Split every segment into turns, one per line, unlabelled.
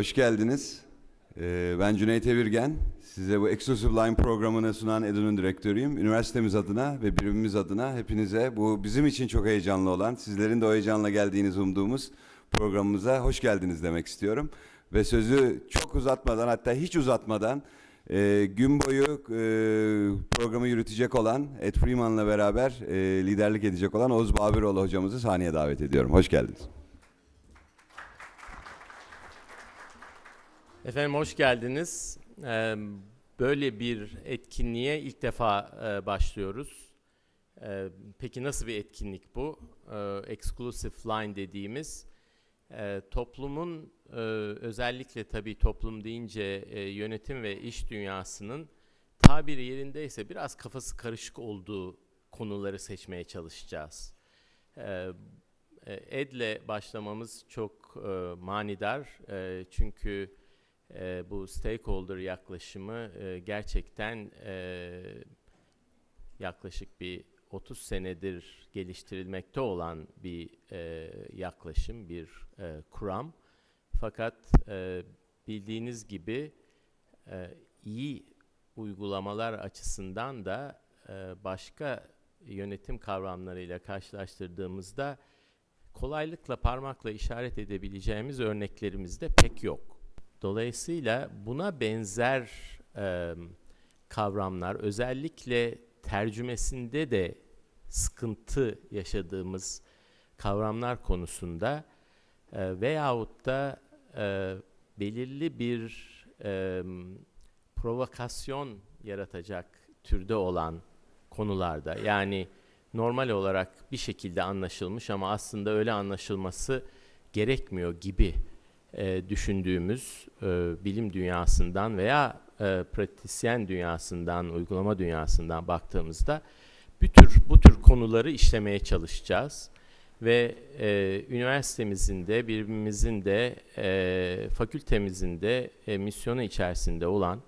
Hoş geldiniz. Ee, ben Cüneyt Evirgen. Size bu Exclusive Line programını sunan EDU'nun direktörüyüm. Üniversitemiz adına ve birimimiz adına hepinize bu bizim için çok heyecanlı olan, sizlerin de o heyecanla geldiğinizi umduğumuz programımıza hoş geldiniz demek istiyorum. Ve sözü çok uzatmadan hatta hiç uzatmadan e, gün boyu e, programı yürütecek olan Ed Freeman'la beraber e, liderlik edecek olan Oğuz Babiroğlu hocamızı sahneye davet ediyorum. Hoş geldiniz.
Efendim hoş geldiniz. Böyle bir etkinliğe ilk defa e, başlıyoruz. Peki nasıl bir etkinlik bu? Ee, Exclusive Line dediğimiz e, toplumun e, özellikle tabii toplum deyince e, yönetim ve iş dünyasının tabiri yerindeyse biraz kafası karışık olduğu konuları seçmeye çalışacağız. E, Ed'le başlamamız çok e, manidar E, çünkü e, bu stakeholder yaklaşımı e, gerçekten e, yaklaşık bir 30 senedir geliştirilmekte olan bir e, yaklaşım, bir e, kuram. Fakat e, bildiğiniz gibi e, iyi uygulamalar açısından da e, başka yönetim kavramlarıyla karşılaştırdığımızda kolaylıkla parmakla işaret edebileceğimiz örneklerimiz de pek yok. Dolayısıyla buna benzer e, kavramlar özellikle tercümesinde de sıkıntı yaşadığımız kavramlar konusunda e, veyahut da e, belirli bir e, provokasyon yaratacak türde olan konularda yani normal olarak bir şekilde anlaşılmış ama aslında öyle anlaşılması gerekmiyor gibi e, düşündüğümüz e, bilim dünyasından veya e, pratisyen dünyasından, uygulama dünyasından baktığımızda bu tür bu tür konuları işlemeye çalışacağız. Ve e, üniversitemizin de birbirimizin de e, fakültemizin de e, misyonu içerisinde olan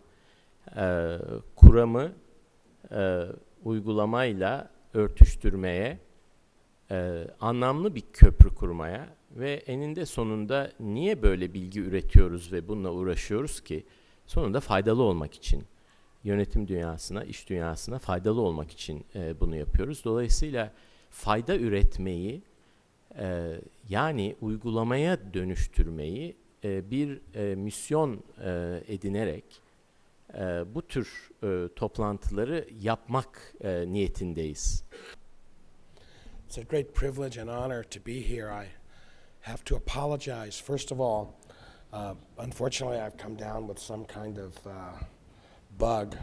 e, kuramı e, uygulamayla örtüştürmeye, e, anlamlı bir köprü kurmaya ve eninde sonunda niye böyle bilgi üretiyoruz ve bununla uğraşıyoruz ki? Sonunda faydalı olmak için, yönetim dünyasına, iş dünyasına faydalı olmak için e, bunu yapıyoruz. Dolayısıyla fayda üretmeyi, e, yani uygulamaya dönüştürmeyi e, bir e, misyon e, edinerek e, bu tür e, toplantıları yapmak e, niyetindeyiz.
It's a great privilege and honor to be here. I have to apologize. First of all, uh, unfortunately, I've come down with some kind of uh, bug.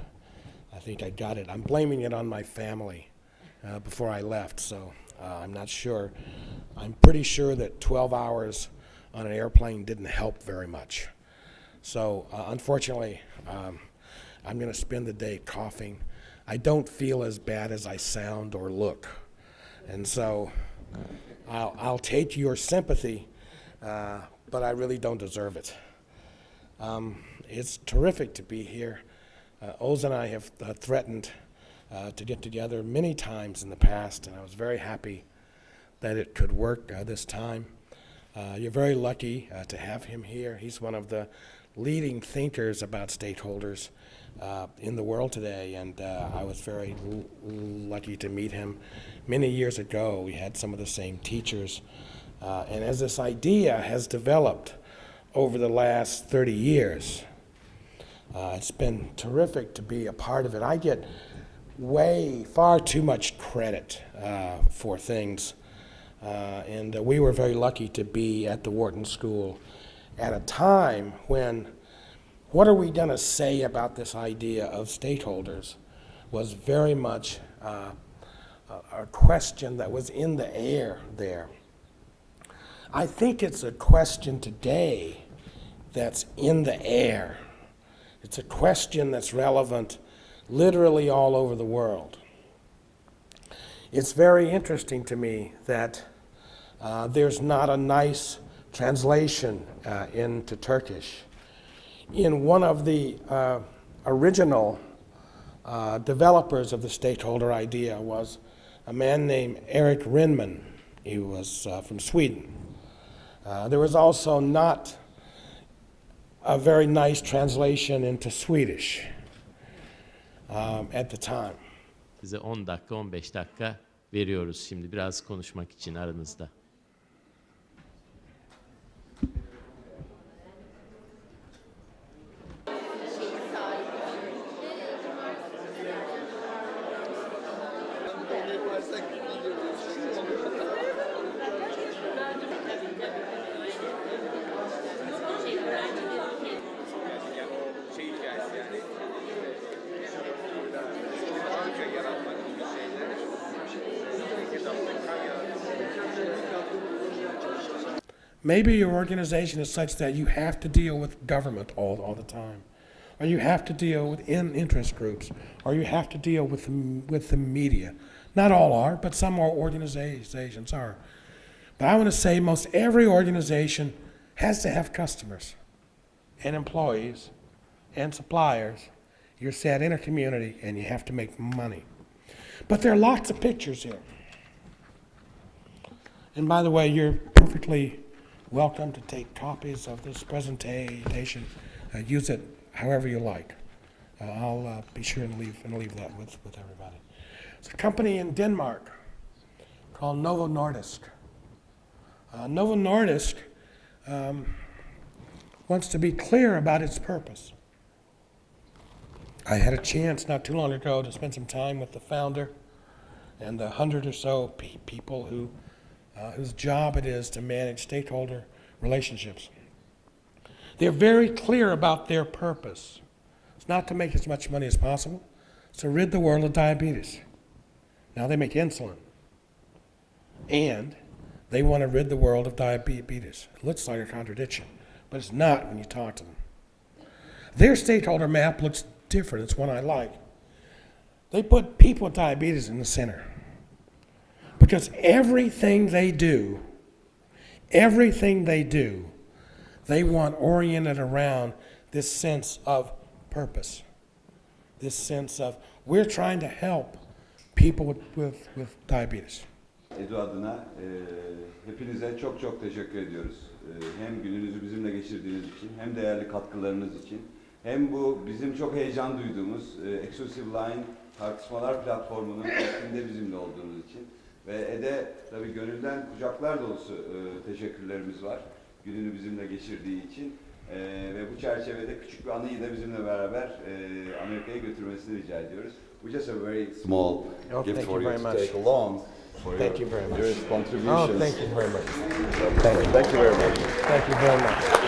I think I got it. I'm blaming it on my family uh, before I left, so uh, I'm not sure. I'm pretty sure that 12 hours on an airplane didn't help very much. So, uh, unfortunately, um, I'm going to spend the day coughing. I don't feel as bad as I sound or look. And so I'll, I'll take your sympathy, uh, but I really don't deserve it. Um, it's terrific to be here. Uh, Oz and I have uh, threatened uh, to get together many times in the past, and I was very happy that it could work uh, this time. Uh, you're very lucky uh, to have him here. He's one of the leading thinkers about stakeholders uh, in the world today, and uh, I was very l- lucky to meet him many years ago. We had some of the same teachers, uh, and as this idea has developed over the last 30 years, uh, it's been terrific to be a part of it. I get way far too much credit uh, for things. Uh, and we were very lucky to be at the Wharton School at a time when what are we going to say about this idea of stakeholders was very much uh, a, question that was in the air there. I think it's a question today that's in the air. It's a question that's relevant literally all over the world. It's very interesting to me that uh, there's not a nice translation uh, into Turkish. In one of the uh, original uh, developers of the stakeholder idea was a man named Eric Rinman. He was uh, from Sweden. Uh, there was also not a very nice translation into Swedish um, at the time.
Size 10 dakika 15 dakika veriyoruz şimdi biraz konuşmak için aranızda.
Maybe your organization is such that you have to deal with government all, all the time, or you have to deal with in interest groups, or you have to deal with the, with the media. Not all are, but some are organizations are. But I want to say most every organization has to have customers and employees and suppliers. You're set in a community and you have to make money. But there are lots of pictures here. And by the way, you're perfectly welcome to take copies of this presentation. Uh, use it however you like. Uh, I'll uh, be sure and leave and leave that with, with everybody. It's a company in Denmark called Novo Nordisk. Uh, Novo Nordisk um, wants to be clear about its purpose. I had a chance not too long ago to spend some time with the founder and the hundred or so pe- people who uh, whose job it is to manage stakeholder relationships. They're very clear about their purpose. It's not to make as much money as possible, it's to rid the world of diabetes. Now they make insulin. And they want to rid the world of diabetes. It looks like a contradiction, but it's not when you talk to them. Their stakeholder map looks different. It's one I like. They put people with diabetes in the center. Because everything they do, everything they do, they want oriented around this sense of purpose. This sense of we're trying to help people with, with, with diabetes.
Edu adına e, hepinize çok çok teşekkür ediyoruz. E, hem gününüzü bizimle geçirdiğiniz için, hem değerli katkılarınız için, hem bu bizim çok heyecan duyduğumuz e, Exclusive Line tartışmalar platformunun içinde bizimle olduğunuz için. Ve Ede tabii gönülden kucaklar dolusu e, teşekkürlerimiz var. Gününü bizimle geçirdiği için. E, ve bu çerçevede küçük bir anıyı da bizimle beraber e, Amerika'ya götürmesini rica ediyoruz. We just a very small
Oh,
gift
thank
for
you
you to take along for
Thank
your,
you very much.
your contributions.
Oh, thank you very much.
Thank you very much.
Thank you very much.